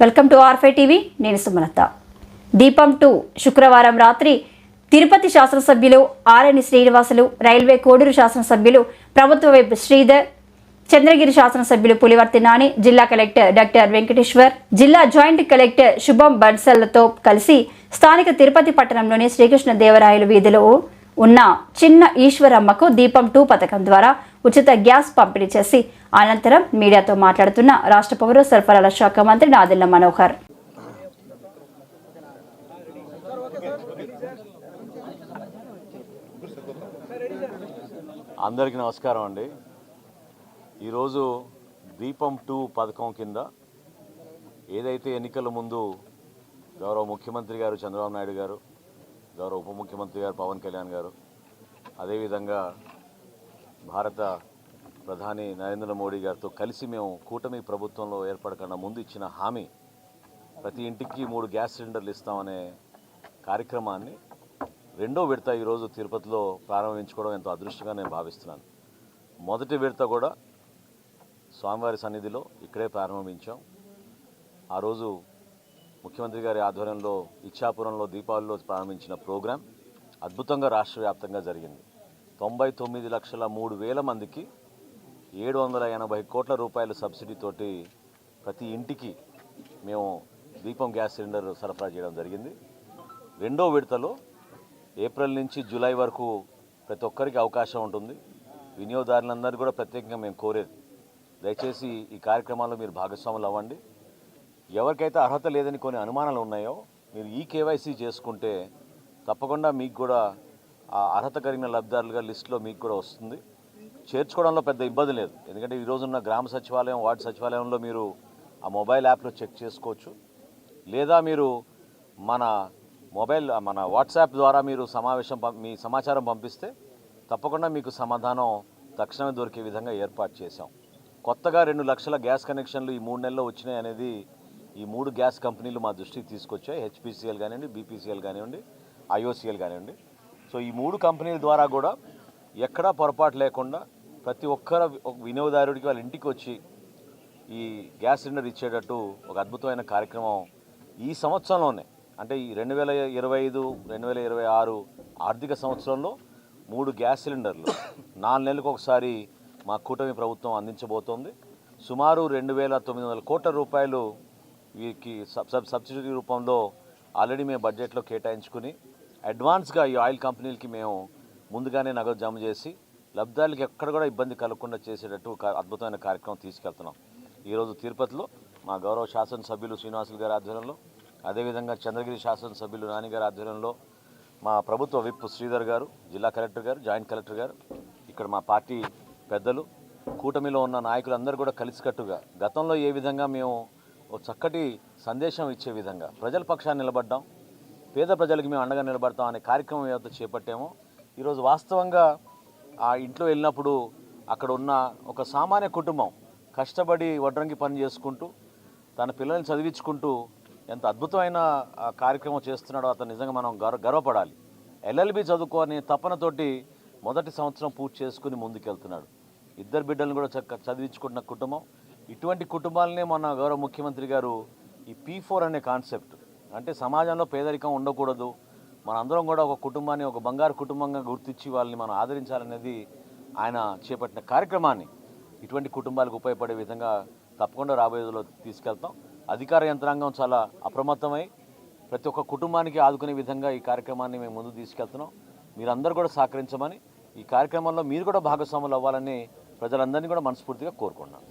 Welcome to R5 TV నేను సుమలత. దీపం two శుక్రవారం రాత్రి తిరుపతి శాసనసభ్యులు ఆర్ఎన్ శ్రీనివాసులు రైల్వే కోడూరు శాసనసభ్యులు ప్రభుత్వ వైపు శ్రీధర్ చంద్రగిరి శాసనసభ్యులు పులివర్తి నాని జిల్లా కలెక్టర్ డాక్టర్ వెంకటేశ్వర్ జిల్లా జాయింట్ కలెక్టర్ శుభం బన్సల్లతో కలిసి స్థానిక తిరుపతి పట్టణంలోని శ్రీకృష్ణ దేవరాయలు వీధిలో ఉన్న చిన్న ఈశ్వరమ్మకు దీపం టూ పథకం ద్వారా ఉచిత గ్యాస్ పంపిణీ చేసి అనంతరం మీడియాతో మాట్లాడుతున్న రాష్ట్ర పౌర సరఫరాల శాఖ మంత్రి నాదిల్ల మనోహర్. అందరికీ నమస్కారం అండి. ఈరోజు దీపం టూ పథకం కింద ఏదైతే ఎన్నికల ముందు గౌరవ ముఖ్యమంత్రి గారు చంద్రబాబు నాయుడు గారు గౌరవ ఉప ముఖ్యమంత్రి గారు పవన్ కళ్యాణ్ గారు అదేవిధంగా భారత ప్రధాని నరేంద్ర మోడీ గారితో కలిసి మేము కూటమి ప్రభుత్వంలో ఏర్పడకుండా ముందు ఇచ్చిన హామీ ప్రతి ఇంటికి మూడు గ్యాస్ సిలిండర్లు ఇస్తామనే కార్యక్రమాన్ని రెండో విడత ఈరోజు తిరుపతిలో ప్రారంభించుకోవడం ఎంతో అదృష్టంగా నేను భావిస్తున్నాను. మొదటి విడత కూడా స్వామివారి సన్నిధిలో ఇక్కడే ప్రారంభించాం. ఆ రోజు ముఖ్యమంత్రి గారి ఆధ్వర్యంలో ఇచ్చాపురంలో దీపావళిలో ప్రారంభించిన ప్రోగ్రాం అద్భుతంగా రాష్ట్ర వ్యాప్తంగా జరిగింది. తొంభై తొమ్మిది లక్షల మూడు వేల మందికి ఏడు వందల ఎనభై కోట్ల రూపాయల సబ్సిడీతోటి ప్రతి ఇంటికి మేము దీపం గ్యాస్ సిలిండర్ సరఫరా చేయడం జరిగింది. రెండో విడతలో ఏప్రిల్ నుంచి జూలై వరకు ప్రతి ఒక్కరికి అవకాశం ఉంటుంది. వినియోగదారులందరూ కూడా ప్రత్యేకంగా మేము కోరేది. దయచేసి ఈ కార్యక్రమాల్లో మీరు భాగస్వాములు అవ్వండి. ఎవరికైతే అర్హత లేదని కొన్ని అనుమానాలు ఉన్నాయో మీరు ఈ కేవైసీ చేసుకుంటే తప్పకుండా మీకు కూడా ఆ అర్హత కలిగిన లబ్ధిదారులుగా లిస్టులో మీకు కూడా వస్తుంది. చేర్చుకోవడంలో పెద్ద ఇబ్బంది లేదు. ఎందుకంటే ఈరోజున్న గ్రామ సచివాలయం వార్డు సచివాలయంలో మీరు ఆ మొబైల్ యాప్లో చెక్ చేసుకోవచ్చు. లేదా మీరు మన మొబైల్ మన వాట్సాప్ ద్వారా మీరు సమావేశం పం- మీ సమాచారం పంపిస్తే తప్పకుండా మీకు సమాధానం తక్షణమే దొరికే విధంగా ఏర్పాటు చేశాం. కొత్తగా రెండు లక్షల గ్యాస్ కనెక్షన్లు ఈ మూడు నెలల్లో వచ్చినాయి అనేది ఈ మూడు గ్యాస్ కంపెనీలు మా దృష్టికి తీసుకొచ్చాయి. హెచ్పిసిఎల్ కానివ్వండి బీపీసీఎల్ కానివ్వండి ఐఓసీఎల్ కానివ్వండి. సో ఈ మూడు కంపెనీల ద్వారా కూడా ఎక్కడా పొరపాటు లేకుండా ప్రతి ఒక్కరు వినియోగదారుడికి వాళ్ళ ఇంటికి వచ్చి ఈ గ్యాస్ సిలిండర్ ఇచ్చేటట్టు ఒక అద్భుతమైన కార్యక్రమం ఈ సంవత్సరంలోనే అంటే ఈ రెండు వేల ఇరవై ఐదు రెండు వేల ఇరవై ఆరు ఆర్థిక సంవత్సరంలో మూడు గ్యాస్ సిలిండర్లు నాలుగు నెలలకు ఒకసారి మా కూటమి ప్రభుత్వం అందించబోతోంది. సుమారు రెండు వేల తొమ్మిది వందల కోట్ల రూపాయలు వీరికి సబ్ సబ్ సబ్సిడీ రూపంలో ఆల్రెడీ మేము బడ్జెట్లో కేటాయించుకుని అడ్వాన్స్గా ఈ ఆయిల్ కంపెనీలకి మేము ముందుగానే నగదు జమ చేసి లబ్ధాలకి ఎక్కడ కూడా ఇబ్బంది కలగకుండా చేసేటట్టు అద్భుతమైన కార్యక్రమం తీసుకెళ్తున్నాం. ఈరోజు తిరుపతిలో మా గౌరవ శాసనసభ్యులు శ్రీనివాసులు గారి ఆధ్వర్యంలో అదేవిధంగా చంద్రగిరి శాసనసభ్యులు నానిగారి ఆధ్వర్యంలో మా ప్రభుత్వ విప్ శ్రీధర్ గారు జిల్లా కలెక్టర్ గారు జాయింట్ కలెక్టర్ గారు ఇక్కడ మా పార్టీ పెద్దలు కూటమిలో ఉన్న నాయకులందరూ కూడా కలిసికట్టుగా గతంలో ఏ విధంగా మేము ఒక చక్కటి సందేశం ఇచ్చే విధంగా. ప్రజల పక్షాన్ని నిలబడ్డాం. పేద ప్రజలకు మేము అండగా నిలబడతాం అనే కార్యక్రమం ఏదైతే చేపట్టామో. ఈరోజు వాస్తవంగా ఆ ఇంట్లో వెళ్ళినప్పుడు అక్కడ ఉన్న ఒక సామాన్య కుటుంబం కష్టపడి వడ్రంగి పని చేసుకుంటూ తన పిల్లల్ని చదివించుకుంటూ ఎంత అద్భుతమైన కార్యక్రమం చేస్తున్నాడో అతను నిజంగా మనం గర్వ గర్వపడాలి. ఎల్ఎల్బి చదువుకొని తపనతోటి మొదటి సంవత్సరం పూర్తి చేసుకుని ముందుకెళ్తున్నాడు. ఇద్దరు బిడ్డలను కూడా చక్క చదివించుకుంటున్న కుటుంబం. ఇటువంటి కుటుంబాలనే మన గౌరవ ముఖ్యమంత్రి గారు ఈ పీ ఫోర్ అనే కాన్సెప్ట్. అంటే సమాజంలో పేదరికం ఉండకూడదు. మనందరం కూడా ఒక కుటుంబాన్ని ఒక బంగారు కుటుంబంగా గుర్తించి వాళ్ళని మనం ఆదరించాలనేది ఆయన చేపట్టిన కార్యక్రమాన్ని ఇటువంటి కుటుంబాలకు ఉపయోగపడే విధంగా తప్పకుండా రాబోయేలో తీసుకెళ్తాం. అధికార యంత్రాంగం చాలా అప్రమత్తమై ప్రతి ఒక్క కుటుంబానికి ఆదుకునే విధంగా ఈ కార్యక్రమాన్ని మేము ముందు తీసుకెళ్తున్నాం. మీరందరూ కూడా సహకరించమని ఈ కార్యక్రమంలో మీరు కూడా భాగస్వాములు అవ్వాలని ప్రజలందరినీ కూడా మనస్ఫూర్తిగా కోరుకున్నాను